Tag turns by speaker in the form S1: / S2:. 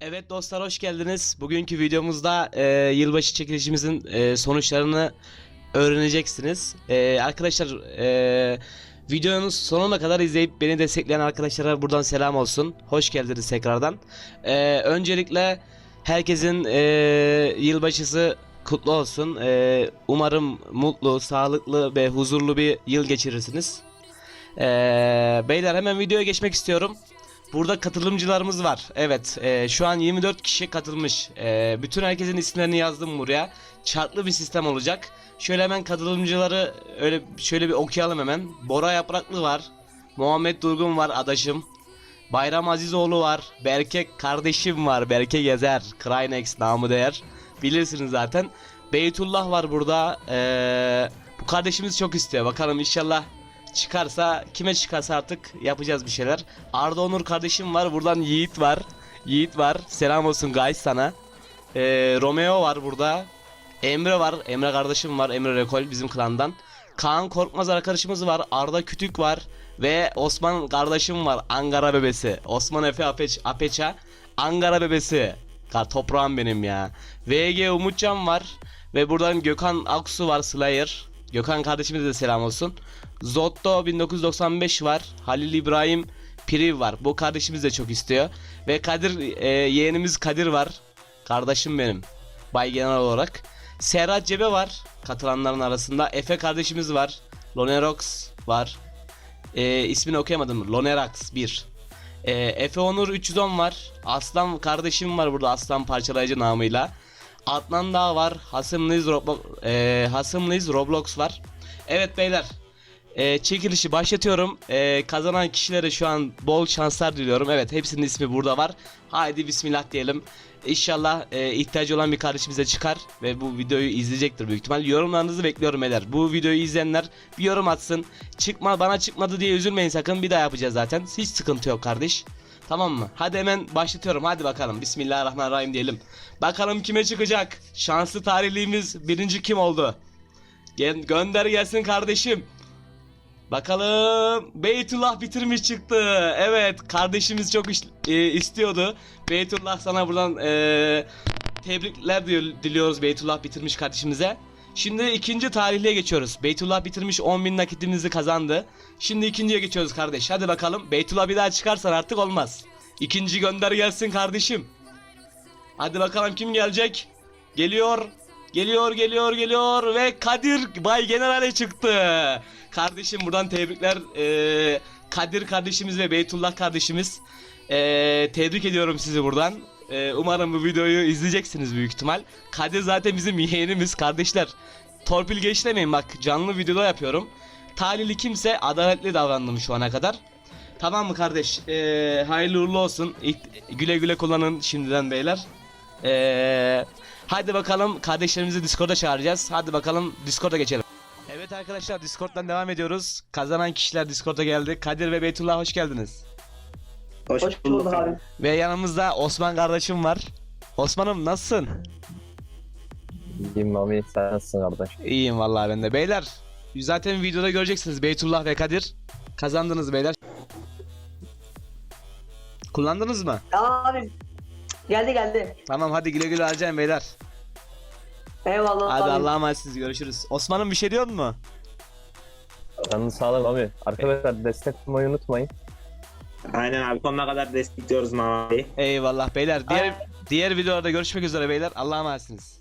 S1: Evet dostlar hoş geldiniz. Bugünkü videomuzda e, yılbaşı çekilişimizin e, sonuçlarını öğreneceksiniz. E, arkadaşlar e, videonun sonuna kadar izleyip beni destekleyen arkadaşlara buradan selam olsun. Hoş geldiniz tekrardan. E, öncelikle herkesin e, yılbaşısı kutlu olsun. E, umarım mutlu, sağlıklı ve huzurlu bir yıl geçirirsiniz. E, beyler hemen videoya geçmek istiyorum. Burada katılımcılarımız var. Evet, e, şu an 24 kişi katılmış. E, bütün herkesin isimlerini yazdım buraya. Çarklı bir sistem olacak. Şöyle hemen katılımcıları öyle şöyle bir okuyalım hemen. Bora Yapraklı var. Muhammed Durgun var adaşım. Bayram Azizoğlu var. Berke kardeşim var. Berke Gezer. Krynex namı değer. Bilirsiniz zaten. Beytullah var burada. Ee, bu kardeşimiz çok istiyor. Bakalım inşallah çıkarsa kime çıkarsa artık yapacağız bir şeyler. Arda Onur kardeşim var. Buradan Yiğit var. Yiğit var. Selam olsun guys sana. Ee, Romeo var burada. Emre var. Emre kardeşim var. Emre Rekol bizim klandan. Kaan Korkmaz arkadaşımız var. Arda Kütük var. Ve Osman kardeşim var. Ankara bebesi. Osman Efe Apeç, Apeça. Ankara bebesi. Ka toprağım benim ya. VG Umutcan var. Ve buradan Gökhan Aksu var Slayer. Gökhan kardeşimize de selam olsun. Zotto 1995 var. Halil İbrahim Priv var. Bu kardeşimiz de çok istiyor. Ve Kadir e, yeğenimiz Kadir var. Kardeşim benim. Bay Genel olarak. Serhat Cebe var. Katılanların arasında. Efe kardeşimiz var. Lonerox var. E, ismini okuyamadım. Lonerax 1. E, Efe Onur 310 var. Aslan kardeşim var burada. Aslan parçalayıcı namıyla. Adnan Dağ var. Hasımlıyız Roblox, e, Hasımlıyız Roblox var. Evet beyler. E, çekilişi başlatıyorum. E, kazanan kişilere şu an bol şanslar diliyorum. Evet hepsinin ismi burada var. Haydi bismillah diyelim. İnşallah e, ihtiyacı olan bir kardeşimize çıkar ve bu videoyu izleyecektir büyük ihtimal. Yorumlarınızı bekliyorum beyler. Bu videoyu izleyenler bir yorum atsın. Çıkma bana çıkmadı diye üzülmeyin sakın. Bir daha yapacağız zaten. Hiç sıkıntı yok kardeş. Tamam mı? Hadi hemen başlatıyorum. Hadi bakalım. Bismillahirrahmanirrahim diyelim. Bakalım kime çıkacak? Şanslı tarihlimiz birinci kim oldu? Gel, gönder gelsin kardeşim. Bakalım Beytullah bitirmiş çıktı. Evet kardeşimiz çok iş- e, istiyordu. Beytullah sana buradan e, tebrikler diliyoruz Beytullah bitirmiş kardeşimize. Şimdi ikinci tarihliye geçiyoruz. Beytullah bitirmiş 10.000 nakitimizi kazandı. Şimdi ikinciye geçiyoruz kardeş. Hadi bakalım. Beytullah bir daha çıkarsan artık olmaz. İkinci gönder gelsin kardeşim. Hadi bakalım kim gelecek? Geliyor. Geliyor, geliyor, geliyor ve Kadir Bay General'e çıktı. Kardeşim buradan tebrikler. Ee, Kadir kardeşimiz ve Beytullah kardeşimiz. Ee, tebrik ediyorum sizi buradan. Ee, umarım bu videoyu izleyeceksiniz büyük ihtimal. Kadir zaten bizim yeğenimiz kardeşler. Torpil geçlemeyin bak canlı videoda yapıyorum. Talihli kimse adaletli davrandım şu ana kadar. Tamam mı kardeş? Ee, hayırlı uğurlu olsun. İlk- güle güle kullanın şimdiden beyler. Ee, hadi bakalım kardeşlerimizi Discord'a çağıracağız. Hadi bakalım Discord'a geçelim. Evet arkadaşlar Discord'dan devam ediyoruz. Kazanan kişiler Discord'a geldi. Kadir ve Beytullah hoş geldiniz.
S2: Hoş,
S3: Hoş bulduk abi.
S1: Ve yanımızda Osman kardeşim var. Osman'ım nasılsın?
S2: İyiyim Mami sen nasılsın kardeş?
S1: İyiyim vallahi ben de. Beyler zaten videoda göreceksiniz Beytullah ve Kadir. Kazandınız beyler. Kullandınız mı?
S3: Abi. Geldi geldi.
S1: Tamam hadi güle güle harcayın beyler.
S3: Eyvallah
S1: Hadi
S3: abi.
S1: Allah'a emanetsiniz görüşürüz. Osman'ım bir şey diyor mu?
S2: Canınız sağlık Mami. Arkadaşlar destek olmayı unutmayın.
S4: Aynen abi sonuna kadar destekliyoruz Mami.
S1: Eyvallah beyler. Diğer diğer videolarda görüşmek üzere beyler. Allah'a emanetsiniz.